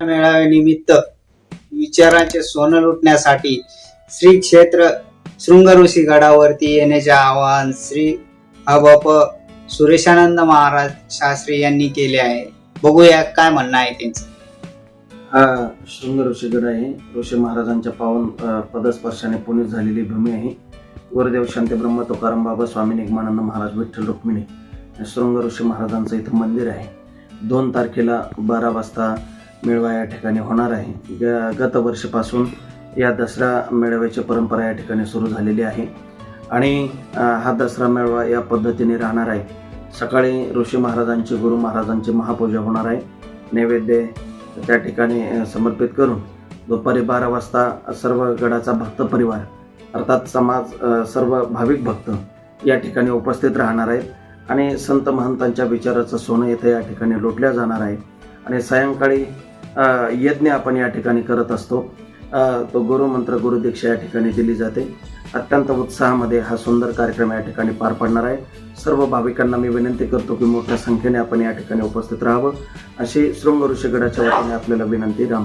मेळाव्यानिमित्त विचारांचे सोनं लुटण्यासाठी श्री क्षेत्र शृंगऋषी गडावरती येण्याचे आवाहन श्री अबप सुरेशानंद महाराज शास्त्री यांनी केले आहे. बघूया काय म्हणणं आहे त्यांचं. हा शृंग ऋषीगड आहे. ऋषी महाराजांच्या पावन पदस्पर्शाने पुण्य झालेली भूमी आहे. गुरुदेव शांतीब्रह्म तुकाराम बाबा स्वामी निगमानंद महाराज विठ्ठल रुक्मिणी शृंग ऋषी महाराजांचं इथं मंदिर आहे. दोन तारखेला बारा वाजता मेळावा या ठिकाणी होणार आहे. ग- गतवर्षीपासून या दसरा मेळाव्याची परंपरा या ठिकाणी सुरू झालेली आहे. आणि हा दसरा मेळावा या पद्धतीने राहणार आहे. सकाळी ऋषी महाराजांची गुरु महाराजांची महापूजा होणार आहे. नैवेद्य त्या ठिकाणी समर्पित करून दुपारी बारा वाजता सर्व गडाचा भक्त परिवार अर्थात समाज सर्व भाविक भक्त या ठिकाणी उपस्थित राहणार आहेत. आणि संत महंतांच्या विचाराचं सोनं येथे या ठिकाणी लुटल्या जाणार आहे. आणि सायंकाळी यज्ञ आपण या ठिकाणी करत असतो. तो गुरुमंत्र गुरुदीक्षा या ठिकाणी दिली जाते. अत्यंत उत्साहामध्ये हा सुंदर कार्यक्रम या ठिकाणी पार पडणार आहे. सर्व भाविकांना मी विनंती करतो की मोठ्या संख्येने आपण या ठिकाणी उपस्थित राहावं. अशी शृंग ऋषीगडाच्या वतीने आपल्याला विनंती राम